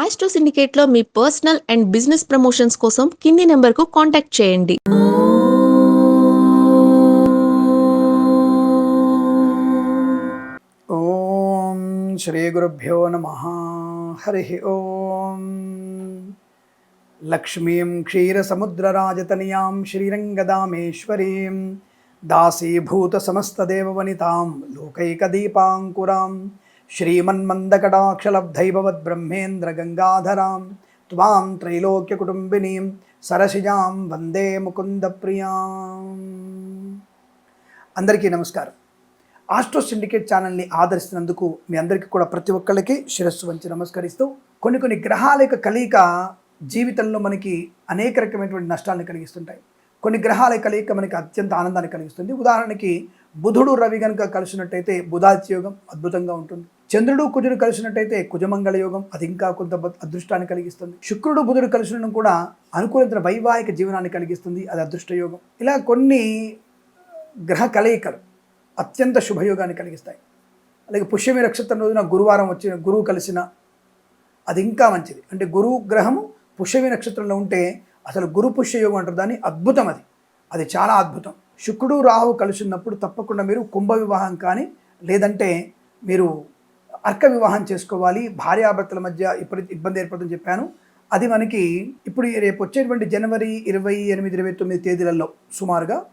Astro సిండికేట్లో మీ personal and business promotions కోసం కింది నెంబర్కు కాంటాక్ట్ చేయండి. ఓం శ్రీ గురుభ్యో నమ. హరి ఓం. లక్ష్మీం క్షీరసముద్రరాజతనయాం శ్రీరంగదామేశ్వరీం. దాసీభూత సమస్తదేవవనితాం లోకైకదీపాంకురాం శ్రీమన్మందకటాక్షలబ్ధైభవద్బ్రహ్మేంద్ర గంగాధరాం త్వాం త్రైలోక్యకుటుంబినీం సరసిజాం వందే ముకుంద ప్రియాం అందరికీ నమస్కారం. ఆస్ట్రో సిండికేట్ ఛానల్ని ఆదరిస్తున్నందుకు మీ అందరికీ కూడా ప్రతి ఒక్కళ్ళకి శిరస్సు వంచి నమస్కరిస్తూ కొన్ని కొన్ని గ్రహాల యొక్క కలయిక జీవితంలో మనకి అనేక రకమైనటువంటి నష్టాలను కలిగిస్తుంటాయి. కొన్ని గ్రహాల కలయిక మనకి అత్యంత ఆనందాన్ని కలిగిస్తుంది. ఉదాహరణకి బుధుడు రవి కనుక కలిసినట్టయితే బుధాత్యోగం అద్భుతంగా ఉంటుంది. చంద్రుడు కుజుడు కలిసినట్టయితే కుజమంగళ యోగం అది ఇంకా కొంత అదృష్టాన్ని కలిగిస్తుంది. శుక్రుడు బుధుడు కలిసిన కూడా అనుకూలత వైవాహిక జీవనాన్ని కలిగిస్తుంది అది అదృష్ట యోగం. ఇలా కొన్ని గ్రహ కలయికలు అత్యంత శుభయోగాన్ని కలిగిస్తాయి. అలాగే పుష్యమి నక్షత్రం రోజున గురువారం వచ్చిన గురువు కలిసిన అది ఇంకా మంచిది. అంటే గురువు గ్రహము పుష్యమి నక్షత్రంలో ఉంటే అసలు గురు పుష్యయోగం అంటారు. దాన్ని అద్భుతం అది. అది చాలా అద్భుతం. శుక్రుడు రాహు కలిసినప్పుడు తప్పకుండా మీరు కుంభ వివాహం కానీ లేదంటే మీరు అర్క వివాహం చేసుకోవాలి. భార్యాభర్తల మధ్య ఇప్పుడు ఇబ్బంది ఏర్పడుతుందని చెప్పాను. అది మనకి ఇప్పుడు రేపు వచ్చేటువంటి జనవరి ఇరవై ఎనిమిది ఇరవై తొమ్మిది తేదీలలో సుమారుగా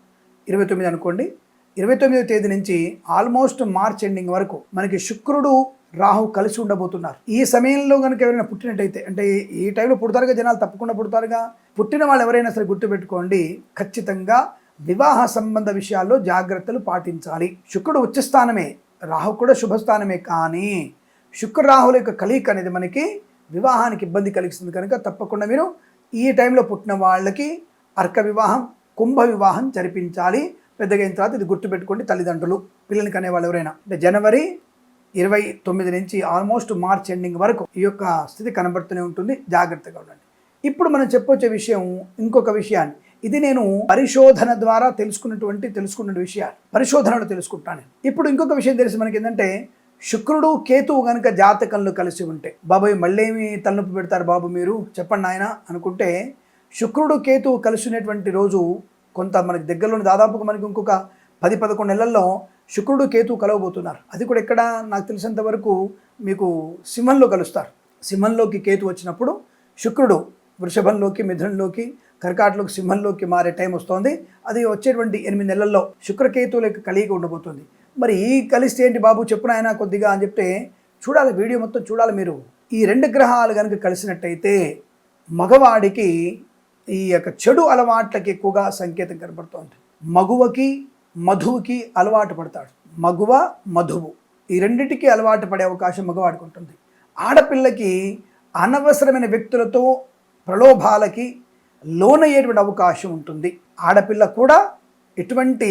ఇరవై తొమ్మిది అనుకోండి. ఇరవై తొమ్మిదో తేదీ నుంచి ఆల్మోస్ట్ మార్చ్ ఎండింగ్ వరకు మనకి శుక్రుడు రాహు కలిసి ఉండబోతున్నారు. ఈ సమయంలో కనుక ఎవరైనా పుట్టినట్టయితే అంటే ఈ టైంలో పుడతారుగా జనాలు? తప్పకుండా పుడతారుగా. పుట్టిన వాళ్ళు ఎవరైనా సరే గుర్తుపెట్టుకోండి. ఖచ్చితంగా వివాహ సంబంధ విషయాల్లో జాగ్రత్తలు పాటించాలి. శుక్రుడు ఉచ్చస్థానమే. రాహు కూడా శుభస్థానమే కానీ శుక్ర రాహుల యొక్క కలయిక అనేది మనకి వివాహానికి ఇబ్బంది కలిగిస్తుంది కనుక తప్పకుండా మీరు ఈ టైంలో పుట్టిన వాళ్ళకి అర్క వివాహం కుంభ వివాహం జరిపించాలి. పెద్దగా అయిన తర్వాత ఇది గుర్తుపెట్టుకోండి తల్లిదండ్రులు పిల్లలకి అనేవాళ్ళు ఎవరైనా. అంటే జనవరి ఇరవై తొమ్మిది నుంచి ఆల్మోస్ట్ మార్చ్ ఎండింగ్ వరకు ఈ యొక్క స్థితి కనబడుతూనే ఉంటుంది. జాగ్రత్తగా ఉండండి. ఇప్పుడు మనం చెప్పొచ్చే విషయం ఇంకొక విషయాన్ని. ఇది నేను పరిశోధన ద్వారా తెలుసుకున్నటువంటి తెలుసుకున్న విషయాలు. పరిశోధనలో తెలుసుకుంటాను ఇప్పుడు ఇంకొక విషయం తెలిసి మనకి ఏంటంటే శుక్రుడు కేతువు కనుక జాతకంలో కలిసి ఉంటే బాబాయ్ మళ్ళేమి తలనొప్పి పెడతారు బాబు మీరు? చెప్పండి ఆయన అనుకుంటే శుక్రుడు కేతువు కలిసినటువంటి రోజు కొంత మనకి దగ్గరలోని దాదాపుగా మనకి ఇంకొక పది పదకొండు నెలల్లో శుక్రుడు కేతువు కలవబోతున్నారు. అది కూడా ఎక్కడ? నాకు తెలిసినంత వరకు మీకు సింహంలో కలుస్తారు. సింహంలోకి కేతు వచ్చినప్పుడు శుక్రుడు వృషభంలోకి మిథునంలోకి కర్కాటలోకి సింహంలోకి మారే టైం వస్తుంది. అది వచ్చేటువంటి ఎనిమిది నెలల్లో శుక్రకేతువుల యొక్క కలిగి ఉండబోతుంది. మరి ఈ కలిస్తే ఏంటి బాబు? చెప్పున ఆయన కొద్దిగా అని చెప్తే చూడాలి వీడియో మొత్తం చూడాలి మీరు. ఈ రెండు గ్రహాలు కనుక కలిసినట్టయితే మగవాడికి ఈ యొక్క చెడు అలవాట్లకి ఎక్కువగా సంకేతం కనబడుతోంది. మగువకి మధువుకి అలవాటు పడతాడు. మగువ మధువు. ఈ రెండింటికి అలవాటు పడే అవకాశం మగవాడికి ఉంటుంది. ఆడపిల్లకి అనవసరమైన వ్యక్తులతో ప్రలోభాలకి లోనయ్యేటువంటి అవకాశం ఉంటుంది. ఆడపిల్ల కూడా ఎటువంటి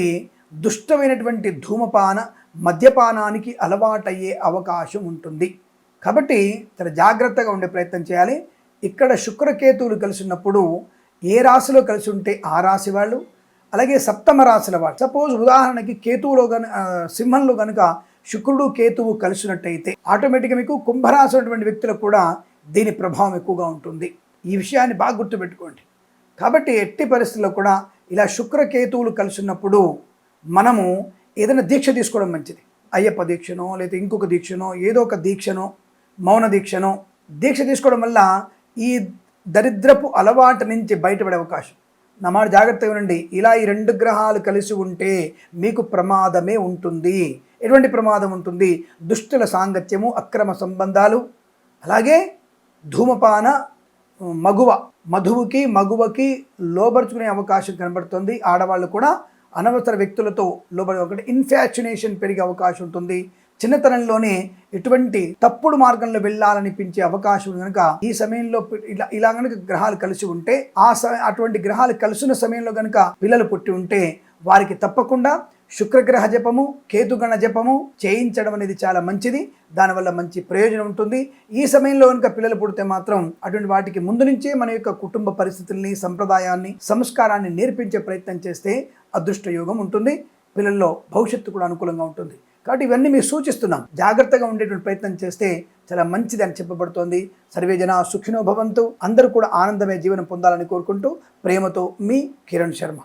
దుష్టమైనటువంటి ధూమపాన మద్యపానానికి అలవాటయ్యే అవకాశం ఉంటుంది. కాబట్టి చాలా జాగ్రత్తగా ఉండే ప్రయత్నం చేయాలి. ఇక్కడ శుక్రకేతువులు కలిసి ఉన్నప్పుడు ఏ రాశిలో కలిసి ఉంటే ఆ రాశి వాళ్ళు? అలాగే సప్తమ రాశుల వాళ్ళు. సపోజ్ ఉదాహరణకి కేతువులో గను సింహంలో కనుక శుక్రుడు కేతువు కలిసినట్టయితే ఆటోమేటిక్గా మీకు కుంభరాశి ఉన్నటువంటి వ్యక్తులకు కూడా దీని ప్రభావం ఎక్కువగా ఉంటుంది. ఈ విషయాన్ని బాగా గుర్తుపెట్టుకోండి. కాబట్టి ఎట్టి పరిస్థితుల్లో కూడా ఇలా శుక్రకేతువులు కలిసినప్పుడు మనము ఏదైనా దీక్ష తీసుకోవడం మంచిది. అయ్యప్ప దీక్షనో లేదా ఇంకొక దీక్షనో ఏదో ఒక దీక్షనో మౌన దీక్షనో దీక్ష తీసుకోవడం వల్ల ఈ దరిద్రపు అలవాటు నుంచి బయటపడే అవకాశం. నా మాట జాగ్రత్తగా ఉండండి ఇలా ఈ రెండు గ్రహాలు కలిసి ఉంటే మీకు ప్రమాదమే ఉంటుంది. ఎటువంటి ప్రమాదం ఉంటుంది? దుష్టుల సాంగత్యము అక్రమ సంబంధాలు అలాగే ధూమపాన మగువ మధువుకి మగువకి లోబరుచుకునే అవకాశం కనబడుతుంది. ఆడవాళ్ళు కూడా అనవసర వ్యక్తులతో లోబడి ఒకటి ఇన్ఫాక్చునేషన్ పెరిగే అవకాశం ఉంటుంది. చిన్నతనంలోనే ఎటువంటి తప్పుడు మార్గంలో వెళ్ళాలనిపించే అవకాశం కనుక ఈ సమయంలో ఇలా ఇలా కనుక గ్రహాలు కలిసి ఉంటే ఆ సమయం అటువంటి గ్రహాలు కలిసిన సమయంలో కనుక పిల్లలు పుట్టి ఉంటే వారికి తప్పకుండా శుక్రగ్రహ జపము కేతుగణ జపము చేయించడం అనేది చాలా మంచిది. దానివల్ల మంచి ప్రయోజనం ఉంటుంది. ఈ సమయంలో కనుక పిల్లలు పుడితే మాత్రం అటువంటి వాటికి ముందు నుంచే మన యొక్క కుటుంబ పరిస్థితుల్ని సంప్రదాయాన్ని సంస్కారాన్ని నేర్పించే ప్రయత్నం చేస్తే అదృష్ట యోగం ఉంటుంది. పిల్లల్లో భవిష్యత్తు కూడా అనుకూలంగా ఉంటుంది. కాబట్టి ఇవన్నీ మీరు సూచిస్తున్నాం. జాగ్రత్తగా ఉండేటువంటి ప్రయత్నం చేస్తే చాలా మంచిది అని చెప్పబడుతోంది. సర్వే జన సుఖినో భవంతు. అందరూ కూడా ఆనందమే జీవనం పొందాలని కోరుకుంటూ ప్రేమతో మీ కిరణ్ శర్మ.